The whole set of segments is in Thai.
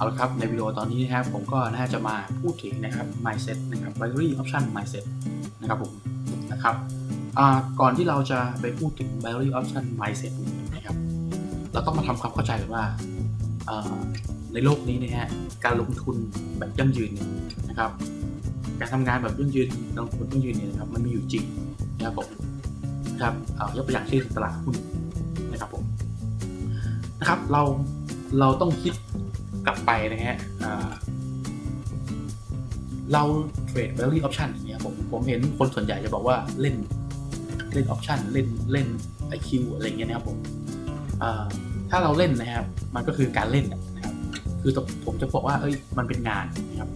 เอาละครับในวิดีโอตอนนี้นะครับผมก็น่าจะมาพูดถึงนะครับ mindset นะครับ binary option mindset นะครับผมนะครับก่อนที่เราจะไปพูดถึง binary option mindset นะครับ เราต้องมาทำความเข้าใจกันว่าในโลกนี้นะฮะการลงทุนแบบยั่งยืนเนี่ยนะครับ การทำงานแบบยั่งยืนลงทุนยั่งยืนเนี่ยนะครับมันมีอยู่จริงนะครับผมนะครับเอายกตัวอย่างเช่นตลาดหุ้นนะครับผมนะครับเราเราต้องคิด กลับไปนะฮะเราเทรด value option อย่างเงี้ยผมผมเห็นคนส่วนใหญ่จะบอกว่าเล่นเล่น option เล่นเล่น IQ อะไรเงี้ยนะครับผมถ้าเราเล่นนะครับ มันก็คือการเล่นนะครับ คือผมจะบอกว่าเอ้ยมันเป็นงานนะครับ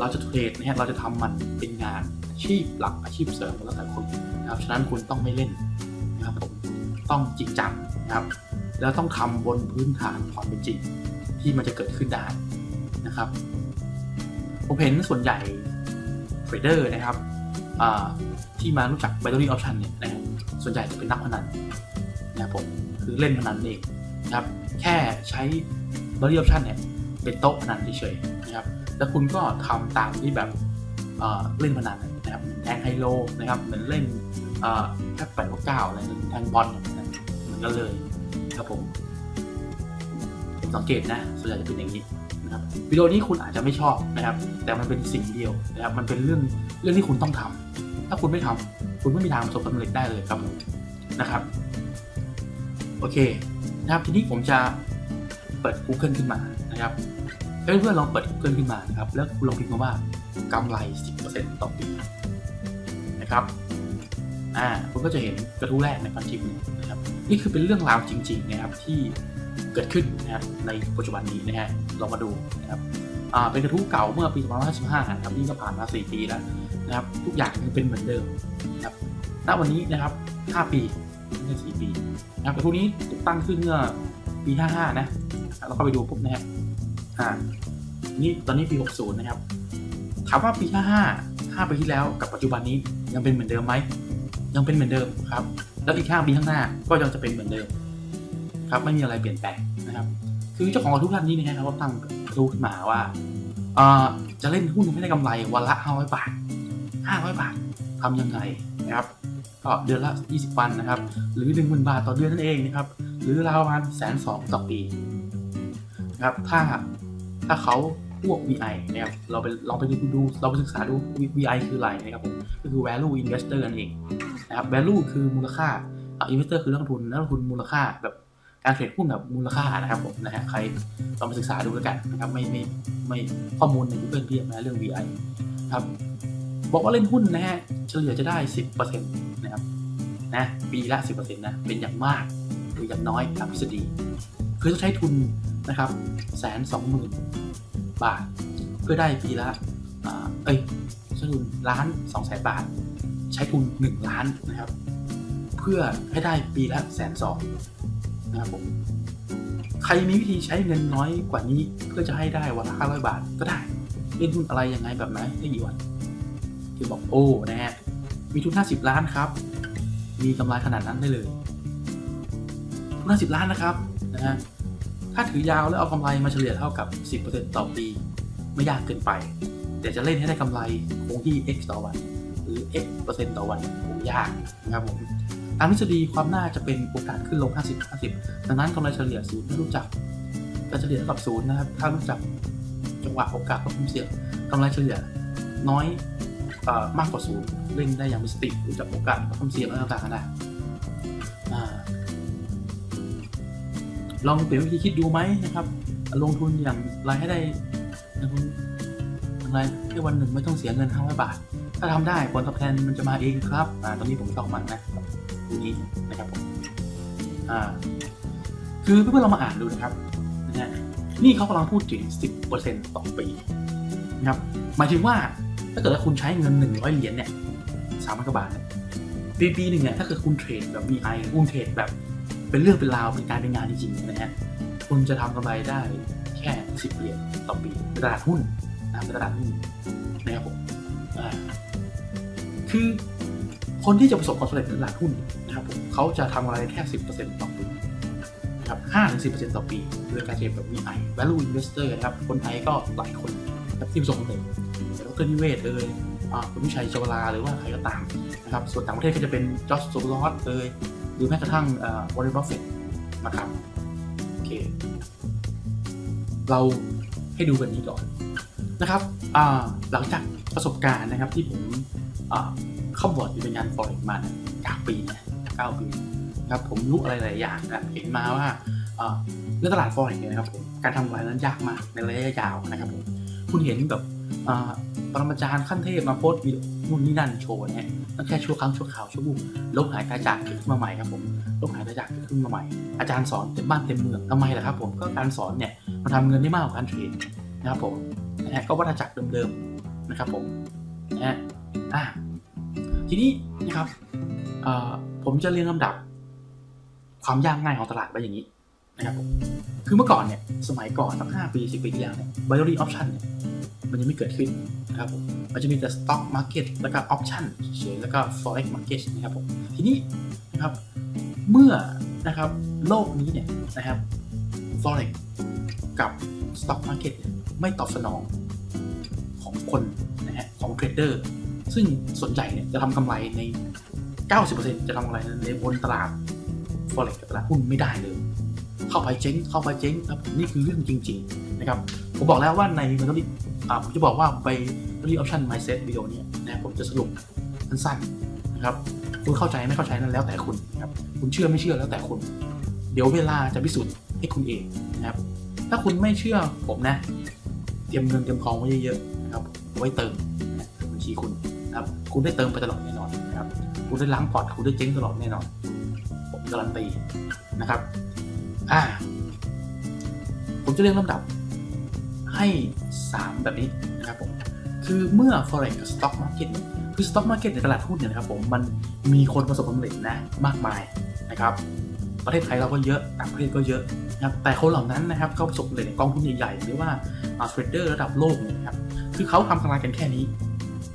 เราจะเทรดนะฮะเราจะทำมันเป็นงานอาชีพหลักอาชีพเสริมแล้วแต่คนนะครับฉะนั้นคุณต้องไม่เล่นนะครับผมต้องจริงจังนะครับ แล้วต้องทำบนพื้นฐานความเป็นจริง ที่มันจะเกิดขึ้นได้นะครับผมเห็นส่วนใหญ่เทรดเดอร์นะครับที่มารู้จัก binary option เนี่ยนะครับส่วนใหญ่จะเป็นนักพนันนะครับผมคือเล่นพนันเองนะครับแค่ใช้ binary option เนี่ยเป็นโต๊ะพนันเฉยๆนะครับแล้วคุณก็ทำตามที่แบบเล่นพนันนะครับเหมือนแทงไฮโลนะครับเหมือนเล่นแค่แปดเก้าอะไรเหมือนแทงบอลนะเหมือนกันเลยครับผม สังเกตนะส่วนใหญ่จะเป็นอย่างนี้นะครับวิดีโอนี้คุณอาจจะไม่ชอบนะครับ แต่มันเป็นสิ่งเดียวนะครับมันเป็นเรื่องเรื่องที่คุณต้องทำถ้าคุณไม่ทำคุณไม่มีทางประสบความสำเร็จได้เลยครับนะครับโอเคนะครับทีนี้ผมจะเปิด Google ขึ้นมานะครับเพื่อนๆลองเปิด Google ขึ้นมานะครับแล้วคุณลองพิมพ์คำว่ากำไร 10%ต่อปีนะครับอ่าคุณก็จะเห็นกระทู้แรกในการพิมนะครับนี่คือเป็นเรื่องราวจริง ๆ นะครับที่ เกิดขึ้นนะครับในปัจจุบันนี้นะฮะลองมาดูนะครับอ่าเป็นกระทู้เก่าเมื่อปี2555นะครับนี่ก็ผ่านมา 4 ปีแล้วนะครับทุกอย่างยังเป็นเหมือนเดิมนะครับณวันนี้นะครับ 5 ปีไม่ใช่4ปีนะครับกระทู้นี้ถูกตั้งขึ้นเมื่อปี 55 นะเราก็ไปดูปุ๊บนะฮะอ่านี่ตอนนี้ปี 60 นะครับ ถามว่าปี 55 5 ปีที่แล้วกับปัจจุบันนี้ยังเป็นเหมือนเดิมไหมยังเป็นเหมือนเดิมครับ แล้วอีก 5 ปีข้างหน้าก็ยังจะเป็นเหมือนเดิม ครับไม่มีอะไรเปลี่ยนแปลงนะครับ คือเจ้าของทู้ท่านนี้นะครับเขาตั้งรู้ขึ้นมาว่าจะเล่นหุ้นให้ได้กำไรวันละ500บาท500บาททำยังไงนะครับก็เดือนละ 20 วันนะครับ หรือ 10,000 บาทต่อเดือนนั่นเองนะครับ หรือราวประมาณแสนสองต่อปีนะครับถ้าถ้าเขาพวก VI นะครับเราไปลองไปดูดูเราไปศึกษาดู VI คืออะไรนะครับผมก็คือ value investor นั่นเองนะครับ value คือมูลค่าอ่า investor คือนักลงทุนนักลงทุนมูลค่าแบบ การเทรดหุ้นแบบมูลค่านะครับผมนะฮะใครลองไปศึกษาดูแล้วกันนะครับไม่ไม่ไม่ข้อมูลใน Google เพียบนะเรื่อง VI ครับบอกว่าเล่นหุ้นนะฮะเฉลี่ยจะได้ 10%นะครับนะปีละ 10%นะเป็นอย่างมากหรืออย่างน้อยตามทฤษฎีคือต้องใช้ทุนนะครับแสนสองหมื่นบาท เพื่อได้ปีละอเอ้ยใช้ทุนล้านสองแสนบาท ใช้ทุนหนึ่งล้านนะครับ เพื่อให้ได้ปีละแสนสอง นะครับผมใครมีวิธีใช้เงินน้อยกว่านี้ เพื่อจะให้ได้วันละห้าร้อยบาทก็ได้เล่นทุนอะไรยังไงแบบไหนได้กี่วันคือบอกโอ้นะฮะมีทุนห้าสิบล้านครับ มีกำไรขนาดนั้นได้เลยทุนห้าสิบล้านนะครับนะฮะถ้าถือยาวแล้วเอากำไรมาเฉลี่ยเท่ากับ 10%ต่อปี ไม่ยากเกินไป แต่จะเล่นให้ได้กำไรคงที่ x ต่อวัน หรือ x เปอร์เซ็นต์ต่อวันคงยากนะครับผม ตามทฤษฎีความน่าจะเป็นโอกาสขึ้นลง 50 50 ดังนั้นกำไรเฉลี่ยศูนย์ถ้ารู้จักการเฉลี่ยเท่ากับศูนย์นะครับ ถ้ารู้จักจังหวะโอกาสความเสี่ยงกำไรเฉลี่ยน้อยอมากกว่าศูนย์เล่นได้อย่างมีสติรู้จักโอกาสความเสี่ยงอะไรต่างๆนะลองเปลี่ยนวิธีคิดดูไหมนะครับ ลงทุนอย่างไรให้ได้ลงทุนอย่างไรให้วันหนึ่งไม่ต้องเสียเงิน500บาท ถ้าทำได้ผลตอบแทนมันจะมาเองครับ อ่า ตอนนี้ผมชอบมันนะ นี้นะครับผมอ่าคือเพื่อนๆเรามาอ่านดูนะครับนะนี่เขากำลังพูดถึง 10%ต่อปีนะครับหมายถึงว่าถ้าเกิดว่าคุณใช้เงิน 100 เหรียญเนี่ยสามพันกว่าบาทเนี่ยปีปีหนึ่งเนี่ยถ้าเกิดคุณเทรดแบบ VI คุณเทรดแบบ เป็นเรื่องเป็นราวเป็นการเป็นงานจริงๆนะฮะคุณจะทำกำไรได้แค่สิบเหรียญต่อปีในตลาดหุ้นนะครับในตลาดหุ้นนะครับผมอ่าคือคนที่จะประสบความสำเร็จในตลาดหุ้น นะครับเขาจะทำกำไรแค่สิบเปอร์เซ็นต์ต่อปีนะครับ5-10%ต่อปีด้วยการเทรดแบบ VI value investor นะครับคนไทยก็หลายคนนะครับที่ประสบความสำเร็จดรนิเวศเอ่ยอ่าคุณวิชัยชวลาหรือว่าใครก็ตามนะครับส่วนต่างประเทศก็จะเป็นจอร์จโซลอสเอ่ยหรือแม้กระทั่งวอร์เรนบัฟเฟตนะครับโอเคเราให้ดูแบบนี้ก่อนนะครับอ่าหลังจากประสบการณ์นะครับที่ผมอ่าเข้าบอร์ดอยู่ในงานฟอร์เร็กมาเนี่ยเก้าปีนะ เก้าปีนะครับผมรู้อะไรหลายอย่างนะเห็นมาว่าเรื่องตลาดฟอเร็กเนี่ยนะครับผมการทำกำไรนั้นยากมากในระยะยาวนะครับผมคุณเห็นแบบปรมาจารย์ขั้นเทพมาโพสต์วิดีโอนู่นนี่นั่นโชว์เนี่ยตั้งแค่ชั่วครั้งชั่วคราวชั่วโมงลบหายตาจากขึ้นมาใหม่ครับผมลบหายตาจากขึ้นมาใหม่ อาจารย์สอนเต็มบ้านเต็มเมืองทำไมล่ะครับผมก็การสอนเนี่ยมันทำเงินได้มากกว่าการเทรดนะครับผมนะฮะก็วัฏจักรเดิมๆนะครับผมนะฮะอะทีนี้นะครับเอ่อ ผมจะเรียงลำดับ ความยากง่ายของตลาดไว้อย่างนี้นะครับผมคือเมื่อก่อนเนี่ย สมัยก่อนสักห้าปีสิบปีที่แล้วเนี่ย binary option เนี่ย มันยังไม่เกิดขึ้นนะครับผม มันจะมีแต่ stock market แล้วก็ option เฉยแล้วก็ forex market นะครับผม ทีนี้นะครับ เมื่อนะครับโลกนี้เนี่ยนะครับ forex กับ stock market เนี่ยไม่ตอบสนองของคนนะฮะของเทรดเดอร์ซึ่งส่วนใหญ่เนี่ยจะทำกำไรใน 90%จะทำกำไรในบนตลาด forex กับตลาดหุ้นไม่ได้เลย เข้าไปเจ๊งเข้าไปเจ๊งครับนี่คือเรื่องจริง ๆ นะครับ ผมบอกแล้วว่าในมันต้องอ่าผมจะบอกว่าไปรีออปชั่น mindset วิดีโอนี่ยนะผมจะสรุปสั้นๆนะครับคุณเข้าใจไม่เข้าใจนั้นแล้วแต่คุณนะครับคุณเชื่อไม่เชื่อแล้วแต่คุณ เดี๋ยวเวลาจะพิสูจน์ให้คุณเองนะครับ ถ้าคุณไม่เชื่อผมนะ เตรียมเงินเตรียมทองไว้เยอะๆนะครับไว้เติมบัญชีคุณนะครับ คุณได้เติมไปตลอด คุณได้ล้างพอร์ตคุณได้เจ๊งตลอดแน่นอนผมการันตีนะครับอ่าผมจะเรียงลำดับให้ 3 แบบนี้นะครับผมคือเมื่อ forex กับ stock market คือ stock market ในตลาดหุ้นเนี่ยนะครับผมมันมีคนประสบความสำเร็จนะมากมายนะครับ ประเทศไทยเราก็เยอะต่างประเทศก็เยอะนะครับแต่คนเหล่านั้นนะครับเขาประสบความสำเร็จในกองทุนใหญ่ๆหรือว่าเทรดเดอร์ระดับโลกเนี่ยนะครับคือเขาทำกำไรกันแค่นี้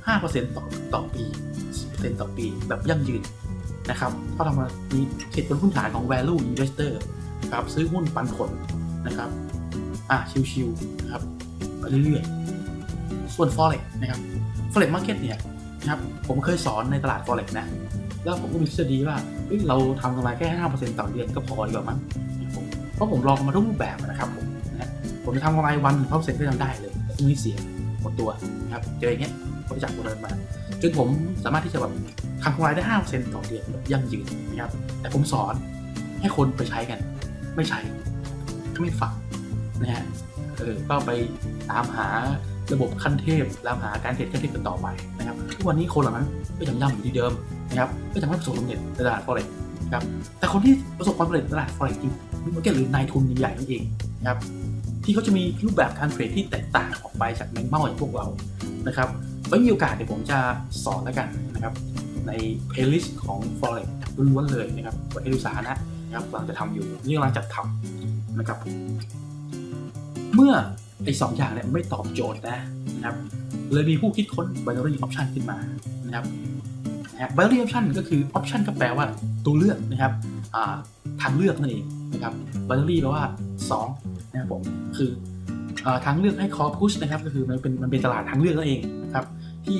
5%ต่อต่อปี10%ต่อปี แบบยั่งยืนนะครับเขาทำมามีเหตุผลพื้นฐานของ value investor ครับซื้อหุ้นปันผลนะครับอะชิวๆนะครับไปเรื่อยๆ ส่วน forex นะครับ forex market เนี่ยนะครับผมเคยสอนในตลาด forex นะ แล้วผมก็มีทฤษฎีว่าเฮ้ยเราทำกำไรแค่ 5%ต่อเดือนก็พอดีกว่ามั้งนะครับผมเพราะผมลองมาทุกรูปแบบนะครับผมนะผมจะทำกำไรวันเท่าเซ็นก็ยังได้เลยแต่พรุ่งนี้เสียหมดตัวนะครับเจออย่างเงี้ย ผมจาคเดินมาจนผมสามารถที่จะแบบทำกำไรได้5%ต่อเดือนยั่งยืนนะครับแต่ผมสอนให้คนไปใช้กัน ไม่ใช้ไม่ฟังนะฮะเออก็ไปตามหาระบบขั้นเทพตามหาการเทรดขั้นเทพกันต่อไปนะครับทุกวันนี้คนเหล่านั้นก็ยังย่ำอยู่ที่เดิมนะครับก็ยังไม่ประสบความสำเร็จในตลาด forex นะครับแต่คนที่ประสบความสำเร็จในตลาด forex จริงมันก็หรือนายทุนใหญ่ๆนั่นเองนะครับที่เขาจะมีรูปแบบการเทรดที่แตกต่างออกไปจากแมงเม่าอย่างพวกเรานะครับ ไว้มีโอกาสเดี๋ยวผมจะสอนแล้วกันนะครับ ใน playlist ของ forex ล้วนๆเลยนะครับเปิดให้ดูสาธารณะนะครับกำลังจะทำอยู่นี่กำลังจัดทำนะครับ เมื่อไอ้สองอย่างเนี่ยไม่ตอบโจทย์นะนะครับ เลยมีผู้คิดค้น binary option ขึ้นมานะครับนะฮะ binary option ก็คือ option ก็แปลว่าตัวเลือกนะครับทางเลือกนั่นเองนะครับ binary แปลว่า2นะครับผมคือ ทางเลือกให้ call push นะครับก็คือมันเป็นมันเป็นตลาดทางเลือกนั่นเองนะครับที่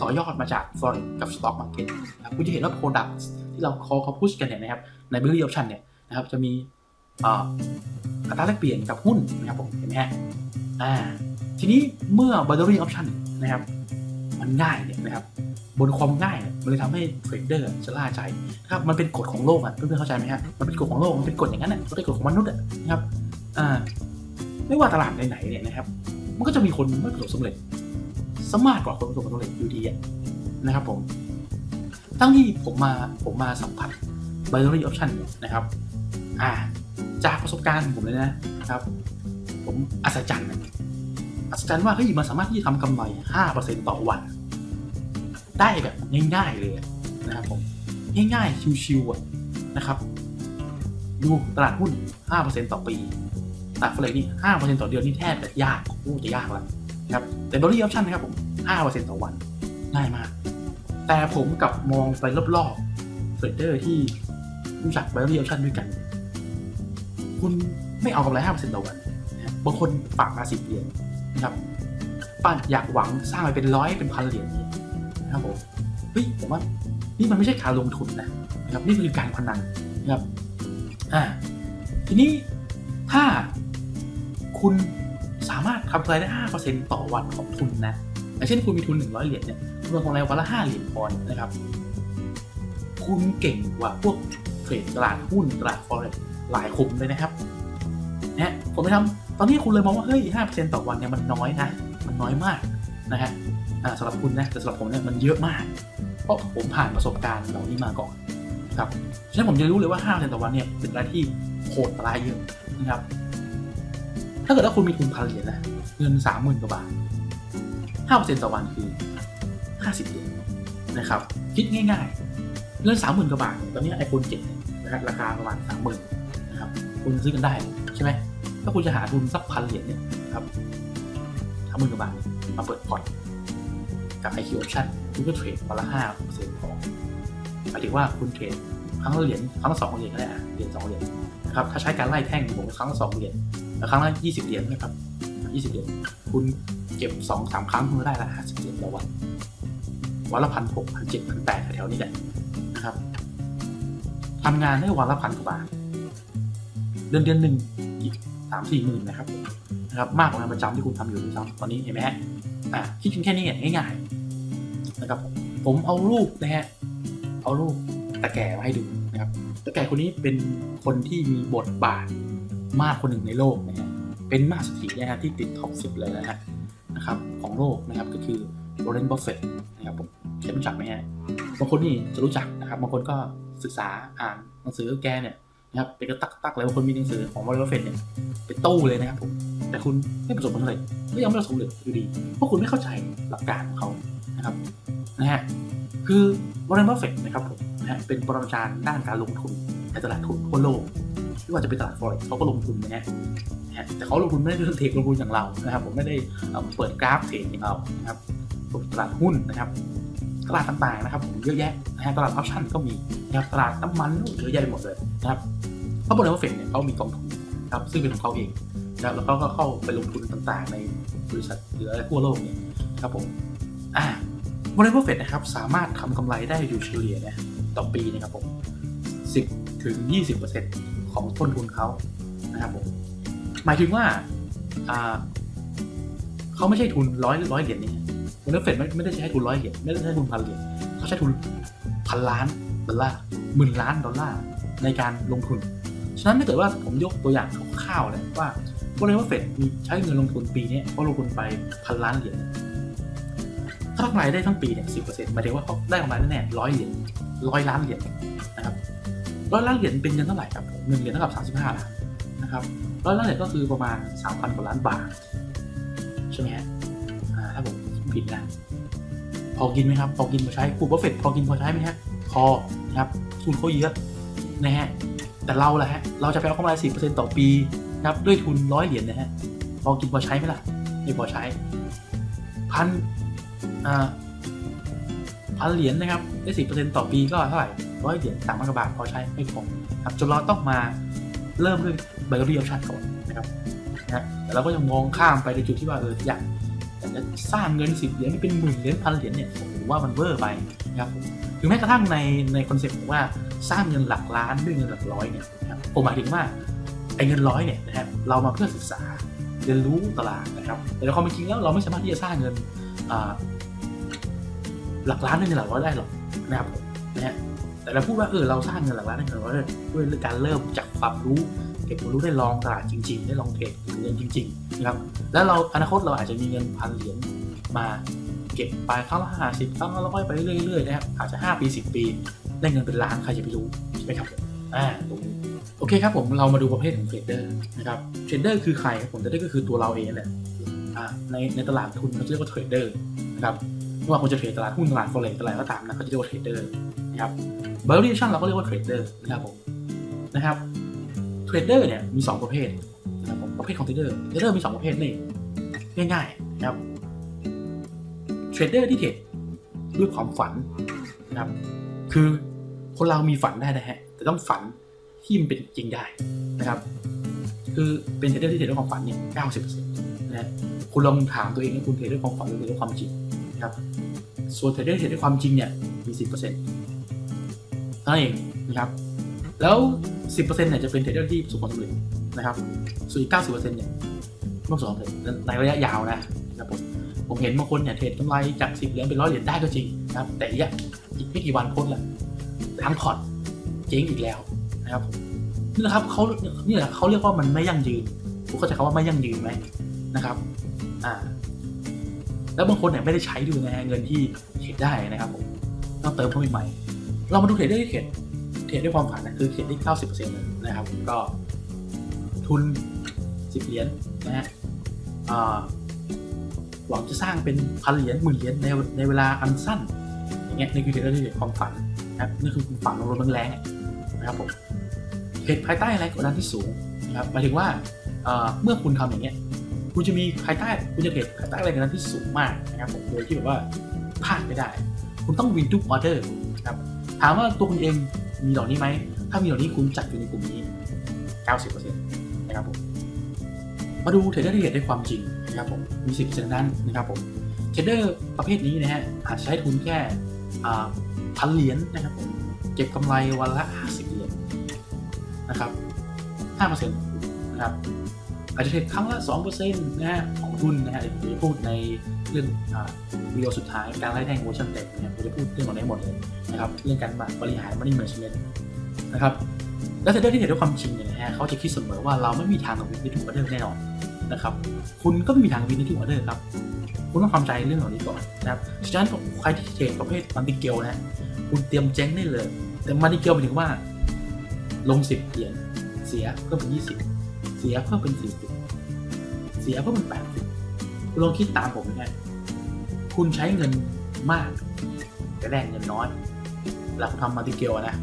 ต่อยอดมาจาก forex กับ stock market นะครับคุณจะเห็นว่า product ที่เรา call call push กันเนี่ยนะครับใน binary option เนี่ยนะครับจะมีอัตราแลกเปลี่ยนกับหุ้นนะครับผมเห็นไหมฮะอ่าทีนี้เมื่อ binary option นะครับมันง่ายเนี่ยนะครับบนความง่ายเนี่ยมันเลยทำให้เทรดเดอร์จะล่าใจนะครับมันเป็นกฎของโลกอะเพื่อนๆเข้าใจไหมฮะมันเป็นกฎของโลกมันเป็นกฎอย่างนั้นอะมันเป็นกฎของมนุษย์อะนะครับอ่า ไม่ว่าตลาดไหนๆเนี่ยนะครับ มันก็จะมีคนไม่ประสบสำเร็จสมากกว่าคนประสบความสำเร็จอยู่ดีนะครับผมตั้งที่ผมมาผมมาสัมผัส binary option เนี่ยนะครับอ่าจากประสบการณ์ของผมเลยนะครับ ผมอัศจรรย์อัศจรรย์ว่าเฮ้ยมันสามารถที่จะทำกำไร 5%ต่อวัน ได้แบบง่าย ๆ เลยนะครับผมง่ายๆชิวๆอะนะครับดูตลาดหุ้น 5%ต่อปี ตลาดเฟรนนี่5%ต่อเดือนนี่แทบจะยากโอ้จะยากแล้วนะครับแต่บริออปชันนะครับผม5%ต่อวันง่ายมาก แต่ผมกลับมองไปรอบๆเทรดเดอร์ที่รู้จักบริออปชันด้วยกัน คุณไม่เอากำไรห้าเปอร์เซ็นต์ต่อวันบางคนฝากมาสิบเหรียญนะครับป้าอยากหวังสร้างไปเป็นร้อยเป็นพันเหรียญนี้นะครับผมเฮ้ยผมว่านี่มันไม่ใช่การลงทุนนะนะครับนี่คือการพนันนะครับอ่าทีนี้ถ้า คุณสามารถทำกำไรได้ห้าเปอร์เซ็นต์ต่อวันของทุนนะอย่างเช่นคุณมีทุนหนึ่งร้อยเหรียญเนี่ยคุณทำกำไรวันละห้าเหรียญพอนนะครับ คุณเก่งกว่าพวกเทรดตลาดหุ้นตลาดฟอเร็กหลายคุมเลยนะครับนะผมไปทำตอนนี้คุณเลยมองว่าเฮ้ยห้าเปอร์เซ็นต์ต่อวันเนี่ยมันน้อยนะ มันน้อยมากนะฮะอ่าสำหรับคุณนะแต่สำหรับผมเนี่ยมันเยอะมาก เพราะผมผ่านประสบการณ์เหล่านี้มาก่อนนะครับฉะนั้นผมจะรู้เลยว่าห้าเปอร์เซ็นต์ต่อวันเนี่ยเป็นอะไรที่โหดร้ายเยอะนะครับ ถ้าเกิดว่าคุณมีทุนพันเหรียญนะเงินสามหมื่นกว่าบาทห้าเปอร์เซ็นต์ต่อวันคือห้าสิบเหรียญนะครับ คิดง่ายๆ เงินสามหมื่นกว่าบาทตอนนี้ไอโฟนเจ็ดนะฮะราคาประมาณสามหมื่นนะครับคุณซื้อกันได้ใช่ไหมถ้าคุณจะหาทุนสักพันเหรียญเนี่ยครับสามหมื่นกว่าบาทมาเปิดพอร์ตกับ IQ Option คุณก็เทรดวันละห้าเปอร์เซ็นต์พอหมายถึงว่าคุณเทรดครั้งละเหรียญครั้งละสองเหรียญก็ได้เหรียญสองเหรียญนะครับถ้าใช้การไล่แท่งผมครั้งละสองเหรียญ ครั้งละยี่สิบเหรียญนะครับยี่สิบเหรียญคุณเก็บสองสามครั้งคุณได้ละห้าสิบเหรียญต่อวันวันละพันหกพันเจ็ดพันแปดแถวนี้แหละนะครับทำงานได้วันละพันกว่าบาทเดือนเดือนหนึ่งอีกสามสี่หมื่นนะครับนะครับ มากกว่างานประจำที่คุณทำอยู่ด้วยซ้ำตอนนี้เห็นไหมฮะอ่าคิดกันแค่นี้ง่ายๆนะครับ ผมเอารูปนะฮะเอารูปตะแก่มาให้ดูนะครับตะแก่คนนี้เป็นคนที่มีบทบาท มากคนหนึ่งในโลกนะฮะเป็นมาเศรษฐีนะฮะที่ติดท็อปสิบเลยนะฮะนะครับของโลกนะครับก็คือโรเรนบัฟเฟตนะครับผมเคยรู้จักไหมฮะบางคนนี่จะรู้จักนะครับบางคนก็ศึกษาอ่านหนังสือแกเนี่ยนะครับเป็นกระตักตักเลยบางคนมีหนังสือของวอลเลย์เฟนเนี่ยเป็นตู้เลยนะครับผมแต่คุณไม่ประสบผลสำเร็จก็ยังไม่ประสบผลสำเร็จอยู่ดีเพราะคุณไม่เข้าใจหลักการของเขานะครับนะฮะคือวอลเลย์บัฟเฟตนะครับผมนะฮะเป็นปรมาจารย์ด้านการลงทุนในตลาดทุนทั่วโลก ไม่ว่าจะเป็นตลาดฟอเร็กเขาก็ลงทุนนะฮะแต่เขาลงทุนไม่ได้เทรดลงทุนอย่างเรานะครับ ผมไม่ได้เปิดกราฟเทรดอย่างเรานะครับตลาดหุ้นนะครับ ตลาดต่างๆนะครับ ผมเยอะแยะนะฮะตลาดออปชั่นก็มีนะครับตลาดน้ำมันเยอะแยะไปหมดเลยนะครับเพราะบริษัทเฟดเนี่ยเขามีกองทุนนะครับซึ่งเป็นของเขาเองนะครับแล้วเขาก็เข้าไปลงทุนต่างๆ ในบริษัทหรืออะไรทั่วโลกเนี่ยนะครับผมอ่าบริษัทเฟดนะครับสามารถทำกำไรได้อยู่เฉลี่ยนี่ยต่อปีนะครับผม10ถึง20% ของต้นทุนเขานะครับผมหมายถึงว่าเขาไม่ใช่ทุนร้อยร้อยเหรียญนี่บริษัทเฟดไม่ไม่ได้ใช้ทุนร้อยเหรียญไม่ได้ใช้ทุนพันเหรียญเขาใช้ทุนพันล้านดอลลาร์หมื่นล้านดอลลาร์ในการลงทุน ฉะนั้นถ้าเกิดว่าผมยกตัวอย่างคร่าวๆเลยว่าบริษัทเฟดมีใช้เงินลงทุนปีนี้เขาลงทุนไปพันล้านเหรียญ ถ้ากำไรได้ทั้งปีเนี่ยสิบเปอร์เซ็นต์หมายถึงว่าเขาได้กำไรแน่ๆร้อยเหรียญร้อยล้านเหรียญนะครับ ร้อยล้านเหรียญเป็นเงินเท่าไหร่ครับหนึ่งเหรียญเท่ากับสามสิบห้าล้านนะครับร้อยล้านเหรียญก็คือประมาณสามพันกว่าล้านบาทใช่ไหมฮะถ้าผมผิดนะพอกินไหมครับ พอกินพอใช้กูบัฟเฟตพอกินพอใช้ไหมฮะพอนะครับทุนเขาเยอะนะฮะแต่เราล่ะฮะเราจะไปเอากำไรสิบเปอร์เซ็นต์ต่อปีนะครับด้วยทุนร้อยเหรียญนะฮะพอกินพอใช้ไหมล่ะไม่พอใช้พันอ่าพันเหรียญนะครับได้สิบเปอร์เซ็นต์ต่อปีก็เท่าไหร่ ร้อยเหรียญสามพันกว่าบาทพอใช้ไม่พอครับจนเราต้องมาเริ่มด้วยไบโอรีออปชั่นก่อนนะครับนะฮะแต่เราก็ยังมองข้ามไปในจุดที่ว่าเอออยากแต่จะสร้างเงินสิบเหรียญเป็นหมื่นเหรียญพันเหรียญเนี่ยผมว่ามันเวอร์ไปนะครับถึงแม้กระทั่งในในคอนเซ็ปต์ของว่าสร้างเงินหลักล้านด้วยเงินหลักร้อยเนี่ยนะครับผมหมายถึงว่าไอ้เงินร้อยเนี่ยนะครับเรามาเพื่อศึกษาเรียนรู้ตลาดนะครับ แต่ในความเป็นจริงแล้วเราไม่สามารถที่จะสร้างเงินหลักล้านด้วยเงินหลักร้อยได้หรอกนะครับผมนะฮะ แต่เราพูดว่าเออเราสร้างเงินหลักล้านได้เงินหลักร้อยด้วยการเริ่มจากความรู้เก็บความรู้ได้ลองตลาดจริง ๆ ได้ลองเทรดเงินจริงๆนะครับแล้วเราอนาคตเราอาจจะมีเงินพันเหรียญมาเก็บไปครั้งละห้าสิบครั้งละร้อยไปเรื่อยๆนะครับอาจจะห้าปีสิบปี ได้เงินเป็นล้านใครจะไปรู้ใช่ไหมครับผมอ่าตรงนี้โอเคครับผมเรามาดูประเภทของเทรดเดอร์นะครับเทรดเดอร์คือใครครับผมเทรดเดอร์ก็คือตัวเราเองแหละอ่าในในตลาดทุนเขาจะเรียกว่าเทรดเดอร์นะครับไม่ว่าคุณจะเทรดตลาดหุ้นตลาดฟอเร็กตลาดก็ตามนะเขาจะเรียกว่าเทรดเดอร์นะครับ บริษัทเราก็เรียกว่าเทรดเดอร์นะครับผมนะครับเทรดเดอร์เนี่ยมีสองประเภทนะครับผมประเภทของเทรดเดอร์เทรดเดอร์มีสองประเภทนี่ง่ายๆนะครับเทรดเดอร์ที่เทรดด้วยความฝันนะครับ คือคนเรามีฝันได้นะฮะแต่ต้องฝันที่มันเป็นจริงได้นะครับ คือเป็นเทรดเดอร์ที่เทรดด้วยความฝันเนี่ยเก้าสิบเปอร์เซ็นต์นะคุณลองถามตัวเองว่าคุณเทรดด้วยความฝันหรือเทรดด้วยความจริงนะครับส่วนเทรดเดอร์ที่เทรดด้วยความจริงเนี่ยมีสิบเปอร์เซ็นต์ นั่นเองนะครับ แล้วสิบเนี่ยจะเป็นเทรดเดอร์ที่ประสบความสำเร็จนะครับ ส่วนอีกเก้าสิบเนี่ยไม่ประสบความสำเร็จในระยะยาวนะนะครับผมผมเห็นบางคนเนี่ยเทรดกำไรจากสิบเหรียญเป็นร้อยเหรียญได้ก็จริงนะครับ แต่อีกอีกไม่กี่วันพ้นละล้งพอร์ตเจ๊งอีกแล้วนะครับผมนี่แหละครับเขานี่แหละเขาเรียกว่ามันไม่ยั่งยืนผมเข้าใจคำว่าไม่ยั่งยืนไหมนะครับอ่าแล้วบางคนเนี่ยไม่ได้ใช้ด้วยนะฮะเงินที่เทรดได้นะครับผมต้องเติมเข้าไปใหม่ เรามาดูเทรดด้ที่เทรดเทรดด้วยความฝันนะคือเทรดได้เก้าสิบเปอร์เซ็นต์นะครับผมก็ทุนสิบเหรียญนะฮะหวังจะสร้างเป็นพันเหรียญหมื่นเหรียญในในเวลาอันสั้นอย่างเงี้ยนี่คือเทรดเดอร์ที่เห็นความฝันนะครับนี่คือความฝันของรถแรงนะครับผมเหตุภายใต้แรงกดดันที่สูงนะครับหมายถึงว่าเมื่อคุณทำอย่างเงี้ยคุณจะมีภายใต้คุณจะเทรดภายใต้แรงกดดันที่สูงมากนะครับผมโดยที่แบบว่าพลาดไม่ได้ คุณต้องวินทุกออเดอร์ ถามว่าตัวคุณเองมีเหล่านี้ไหม ถ้ามีเหล่านี้คุณจัดอยู่ในกลุ่มนี้ 90%นะครับผม มาดูเทรดเดอร์ที่เห็นได้ความจริงนะครับผม มีสิบเปอร์เซ็นต์นั้นนะครับผม เทรดเดอร์ประเภทนี้นะฮะ อาจใช้ทุนแค่พันเหรียญนะครับผม เก็บกำไรวันละ 50 เหรียญนะครับ5%นะครับ อาจจะเทรดครั้งละ2%นะฮะของทุนนะฮะเดี๋ยวผมจะพูดในเรื่องอวิดีโอสุดท้ายการไล่แท่งเวชันเต็มเนี่ยผมจะพูดเรื่องของนี้หมดเลยนะครับเรื่องการบริหาร money management นนะครับแล้วเทรดเดอร์ที่เห็นด้วยความจริงเนี่ยนะฮะเขาจะคิดเสมอว่าเราไม่มีทางกับวินได้ทุกออเดอร์แน่นอนนะครับคุณก็ไม่มีทางวินได้ทุกออเดอร์ครับคุณต้องทำใจเรื่องเหล่านี้ก่อนนะครับฉะนั้นใครที่เทรดประเภทมันติเกลนะคุณเตรียมเจ๊งได้เลย แต่มันติเกลหมายถึงว่า ลงสิบเหรียญเสียเพิ่มเป็นยี่สิบ เสียเพิ่มเป็นสี่สิบเสียเพิ่มเป็นแปดสิบลองคิดตามผมนะคุณใช้เงินมากแต่แลกเงินน้อยเวลาคุณทำมันติเกลนะ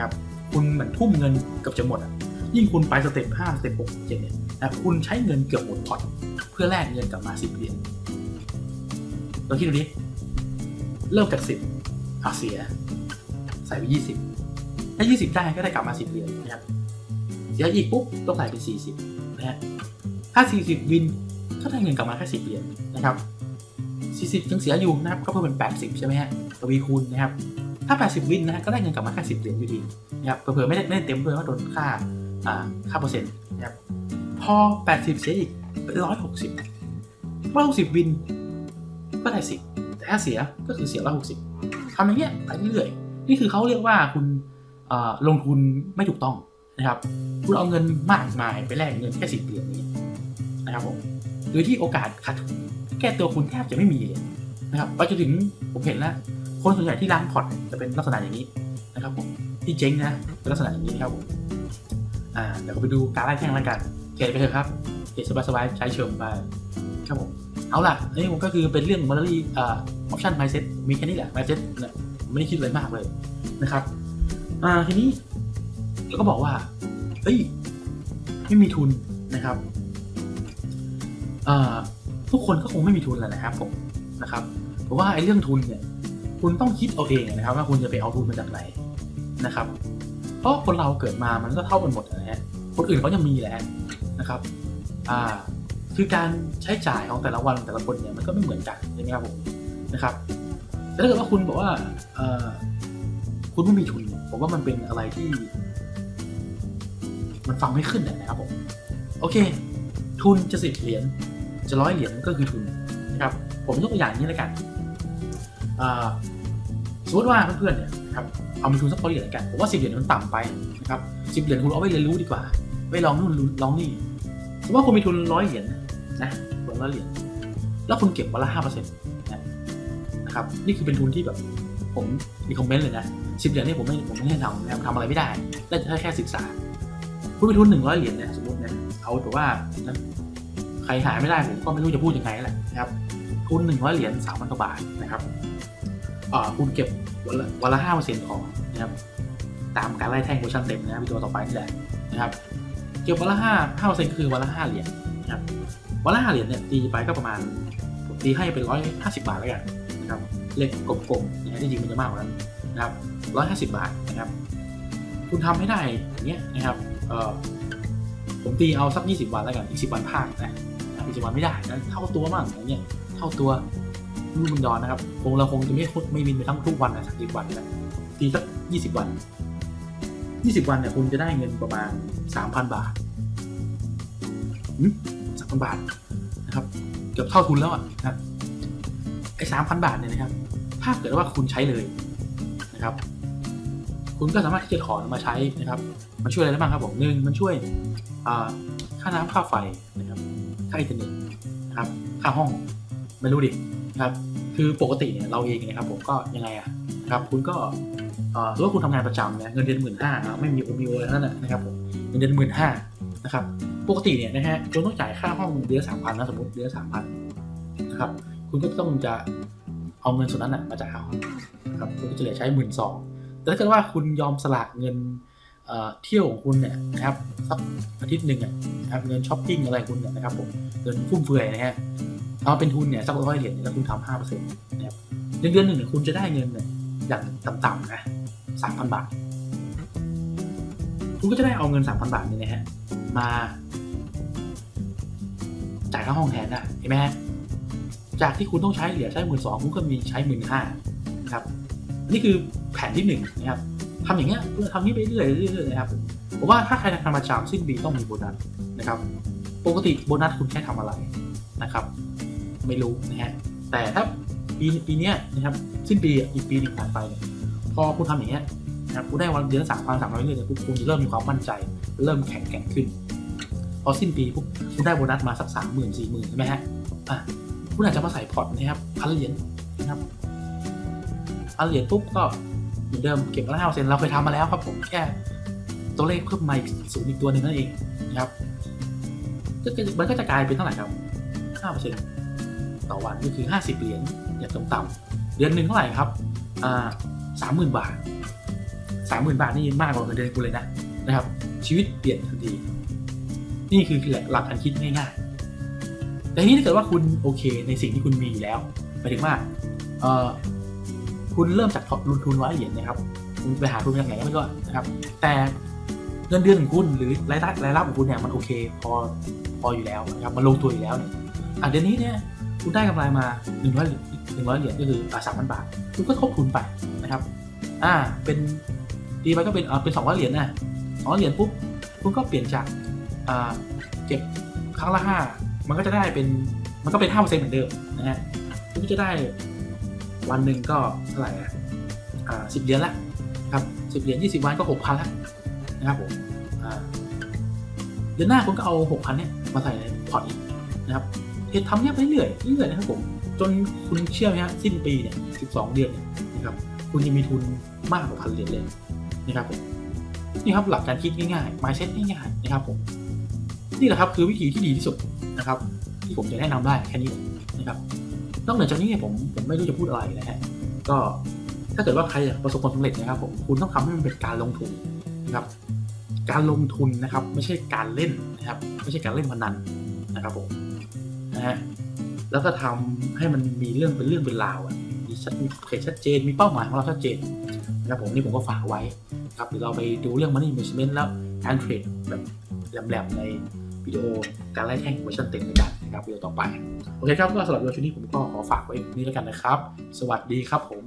ครับ คุณเหมือนทุ่มเงินเกือบจะหมดอะยิ่งคุณไปสเต็ปห้าสเต็ปหกเจ็ดเนี่ยนะคุณใช้เงินเกือบหมดพอตเพื่อแลกเงินกลับมาสิบเหรียญลองคิดดูดิเริ่มจากสิบเอาเสีย ใส่ไปยี่สิบถ้ายี่สิบได้ก็ได้กลับมาสิบเหรียญนะครับ เสียอีกปุ๊บต้องใส่เป็นสี่สิบนะฮะถ้าสี่สิบวินก็ได้เงินกลับมาแค่สิบเหรียญนะครับสี่สิบยังเสียอยู่นะครับก็เพิ่มเป็นแปดสิบใช่ไหมฮะทวีคูณนะครับ ถ้าแปดสิบวินนะฮะก็ได้เงินกลับมาแค่สิบเหรียญอยู่ดีนะครับเผื่อไม่ได้ไม่ได้เต็มเลยว่าโดนค่าอ่าค่าเปอร์เซ็นต์นะครับพอ 80 เสียอีกเป็น160 160 วินก็ได้สิแต่ถ้าเสียก็คือเสีย 160ทำอย่างเงี้ยไปเรื่อยๆนี่คือเขาเรียกว่าคุณอ่าลงทุนไม่ถูกต้อง นะครับคุณเอาเงินมากมายไปแลกเงินแค่สิบเหรียญนี้นะครับผมโดยที่โอกาสขาดทุนแก้ตัวคุณแทบจะไม่มีเลยนะครับไปจนถึงผมเห็นแล้วคนส่วนใหญ่ที่ล้างพอร์ตจะเป็นลักษณะอย่างนี้นะครับผมที่เจ๊งนะเป็นลักษณะอย่างนี้นะครับผมอ่าเดี๋ยวไปดูการไล่แท่งแล้วกันเทรดไปเถอะครับเทรดสบายๆใช้เชิงไปครับผมเอาล่ะอันนี้ผมก็คือเป็นเรื่องมอลลี่อ่าออปชั่นไมเซ็ตมีแค่นี้แหละไมเซ็ตเนี่ยไม่ได้คิดอะไรมากเลยนะครับอ่าทีนี้ เราก็บอกว่าเฮ้ย ไม่มีทุนนะครับทุกคนก็คงไม่มีทุนแหละนะครับผมนะครับเพราะว่าไอ้เรื่องทุนเนี่ย คุณต้องคิดเอาเองนะครับ ว่าคุณจะไปเอาทุนมาจากไหนนะครับ เพราะคนเราเกิดมามันก็เท่ากันหมดนะฮะคนอื่นเขายังมีแหละนะครับ อ่า คือการใช้จ่ายของแต่ละวันแต่ละคนเนี่ยมันก็ไม่เหมือนกันใช่ไหมครับผมนะครับแต่ถ้าเกิดว่าคุณบอกว่าคุณไม่มีทุน ผมว่ามันเป็นอะไรที่ มันฟังไม่ขึ้นนะครับผมโอเค ทุนจะสิบเหรียญจะร้อยเหรียญก็คือทุนนะครับ ผมยกตัวอย่างนี้แล้วกันสมมติว่าเพื่อนๆเนี่ยนะครับเอามีทุนสักร้อยเหรียญกันผมว่าสิบเหรียญมันต่ำไปนะครับสิบเหรียญคุณเอาไปเรียนรู้ดีกว่าไปลองนู่นลองนี่สมมติว่าคุณมีทุนร้อยเหรียญนะวันละเหรียญแล้วคุณเก็บวันละห้าเปอร์เซ็นต์นะครับนี่คือเป็นทุนที่แบบผมมีคอมเมนต์เลยนะสิบเหรียญนี่ผมไม่ผมไม่ให้ทำนะครับทำอะไรไม่ได้ได้แค่แค่ศึกษา คุณมีทุนหนึ่งร้อยเหรียญเนี่ยสมมติเนี่ยเอาแต่ว่านะใครหาไม่ได้ผมก็ไม่รู้จะพูดยังไงแหละนะครับทุนหนึ่งร้อยเหรียญสามพันกว่าบาทนะครับอ่าคุณเก็บวันละวันละห้าเปอร์เซ็นต์พองนะครับตามการไล่แท่งเวอร์ชันเต็มนะวิดีโอต่อไปนี่แหละนะครับเก็บวันละห้าห้าเปอร์เซ็นต์คือวันละห้าเหรียญนะครับวันละห้าเหรียญเนี่ยตีไปก็ประมาณผมตีให้เป็นร้อยห้าสิบบาทแล้วกันนะครับเลขกลมๆนะฮะที่จริงมันจะมากกว่านั้นนะครับร้อยห้าสิบบาทนะครับ คุณทำให้ได้อย่างเงี้ยนะครับ ผมตีเอาสัก 20 วันแล้วกัน อีก 10 วันพลาดนะอีก10วันไม่ได้นะเท่าตัวมั่งอย่างเงี้ยเท่าตัวลูกมันดอนนะครับ คงเราคงจะไม่ไม่บินไปทั้งทุกวันนะสักสิบวันนะตีสัก 20 วัน 20 วันเนี่ยคุณจะได้เงินประมาณ 3,000 บาทสามพันบาทนะครับ เกือบเท่าทุนแล้วอะนะครับไอ้สามพันบาทเนี่ยนะครับ ถ้าเกิดว่าคุณใช้เลยนะครับ คุณก็สามารถที่จะถอนมาใช้นะครับ มันช่วยอะไรได้บ้างครับผมหนึ่งมันช่วยค่าน้ำค่าไฟนะครับค่าอินเทอร์เน็ตนะครับค่าห้องไม่รู้ดินะครับคือปกติเนี่ยเราเองนะครับผมก็ยังไงอะนะครับคุณก็เอ่อว่าคุณทำงานประจำเนี่ยเงินเดือนหมื่นห้าไม่มีโอมีโออะไรนั่นนะครับผมเงินเดือนหมื่นห้านะครับปกติเนี่ยนะฮะคุณต้องจ่ายค่าห้องเดือนสามพันนะสมมติเดือนสามพันนะครับคุณก็ต้องจะเอาเงินส่วนนั้นนะมาจ่ายค่าห้องนะครับคุณก็จะเหลือใช้หมื่นสอง แต่ถ้าเกิดว่าคุณยอมสละเงินเที่ยวของคุณเนี่ยนะครับสักอาทิตย์หนึ่งนะครับเงินช้อปปิ้งอะไรคุณเนี่ยนะครับผมเงินฟุ่มเฟือยนะฮะเอาเป็นทุนเนี่ยสักร้อยเหรียญแล้วคุณทำห้าเปอร์เซ็นต์นะครับเดือนเดือนหนึ่งเนี่ยคุณจะได้เงินเนี่ยอย่างต่ำๆนะสามพันบาท คุณก็จะได้เอาเงินสามพันบาทนี่นะฮะมาจ่ายค่าห้องแทนได้เห็นไหมฮะจากที่คุณต้องใช้เหลือใช้หมื่นสองคุณก็มีใช้หมื่นห้านะครับนี่คือ แผนที่หนึ่งนะครับทำอย่างเงี้ยทำนี้ไปเรื่อยๆเรื่อยนะครับผมว่าถ้าใครทำประจำสิ้นปีต้องมีโบนัสนะครับปกติโบนัสคุณแค่ทำอะไรนะครับ ไม่รู้นะฮะแต่ถ้าปีปีเนี้ยนะครับสิ้นปีอีกปีหนึ่งผ่านไป พอคุณทำอย่างเงี้ยนะครับคุณได้วันเดือนสามพันสามร้อยเรื่อยๆเนี่ยปุ๊บคุณจะเริ่มมีความมั่นใจ เริ่มแข็งแกร่งขึ้น พอสิ้นปีปุ๊บคุณได้โบนัสมาสักสามหมื่นสี่หมื่นใช่ไหมฮะอะคุณอาจจะมาใส่พอร์ตนะครับพันเหรียญนะครับพันเหรียญปุ๊บก็ เหมือนเดิมเก็บละห้าเปอร์เซ็นต์เราเคยทำมาแล้วครับผมแค่ตัวเลขเพิ่มมาอีกศูนย์อีกตัวหนึ่งนั่นเองนะครับมันก็จะกลายเป็นเท่าไหร่ครับห้าเปอร์เซ็นต์ต่อวันก็คือห้าสิบเหรียญอย่างต่ำๆเดือนหนึ่งเท่าไหร่ครับอ่าสามหมื่นบาทสามหมื่นบาทนี่มากกว่าเงินเดือนกูเลยนะนะครับ ชีวิตเปลี่ยนทันที นี่คือหลักการคิดง่ายๆแต่ทีนี้ถ้าเกิดว่าคุณโอเคในสิ่งที่คุณมีอยู่แล้วหมายถึงว่า คุณเริ่มจากลงทุนร้อยเหรียญนะครับคุณไปหาทุนมาจากไหนก็ไม่รู้นะครับ แต่เงินเดือนของคุณหรือรายได้รายรับของคุณเนี่ยมันโอเค พอพออยู่แล้วนะครับมันลงตัวอยู่แล้วเนี่ยอะเดือนนี้เนี่ยคุณได้กำไรมาหนึ่งร้อยหนึ่งร้อยเหรียญก็คือสามพันบาท คุณก็ทบทุนไปนะครับ อ่าเป็นตีไปก็เป็นอ่าเป็นสองร้อยเหรียญนะสองร้อยเหรียญปุ๊บคุณก็เปลี่ยนจากอ่าเก็บครั้งละห้ามันก็จะได้เป็นมันก็เป็นห้าเปอร์เซ็นต์เหมือนเดิมนะฮะคุณก็จะได้ วันหนึ่งก็เท่าไหร่อะอ่าสิบเหรียญละครับสิบเหรียญยี่สิบวันก็หกพันละนะครับผมอ่าเดือนหน้าคุณก็เอาหกพันเนี่ยมาใส่ในพอร์ตอีกนะครับเหตุทำเนี้ยไปเรื่อยเรื่อยนะครับผมจนคุณเชื่อไหมฮะสิ้นปีเนี่ยสิบสองเดือนเนี่ยนะครับคุณจะมีทุนมากกว่าพันเหรียญเลยนะครับผมนี่ครับหลักการคิดง่ายๆ mindset ง่ายๆนะครับผมนี่แหละครับคือวิธีที่ดีที่สุดนะครับ ที่ผมจะแนะนำได้แค่นี้นะครับ นอกเหนือจากนี้เนี่ยผมผมไม่รู้จะพูดอะไรนะฮะก็ถ้าเกิดว่าใครอยากประสบความสำเร็จนะครับ ผมคุณต้องทำให้มันเป็นการลงทุนนะครับ การลงทุนนะครับ ไม่ใช่การเล่นนะครับ ไม่ใช่การเล่นพนันนะครับผมนะฮะแล้วก็ทำให้มันมีเรื่องเป็นเรื่องเป็นราวอะมีชัดมีเขตชัดเจนมีเป้าหมายของเราชัดเจนนะครับผมนี่ผมก็ฝากไว้ครับเดี๋ยวเราไปดูเรื่อง money management แล้วการเทรดแบบแหลมๆในวิดีโอการไล่แท่งเวอร์ชันเต็มในกัน นะครับวิดีโอต่อไป โอเคครับก็สำหรับวิดีโอชุดนี้ผมก็ขอฝากไว้นี้แล้วกันนะครับ สวัสดีครับผม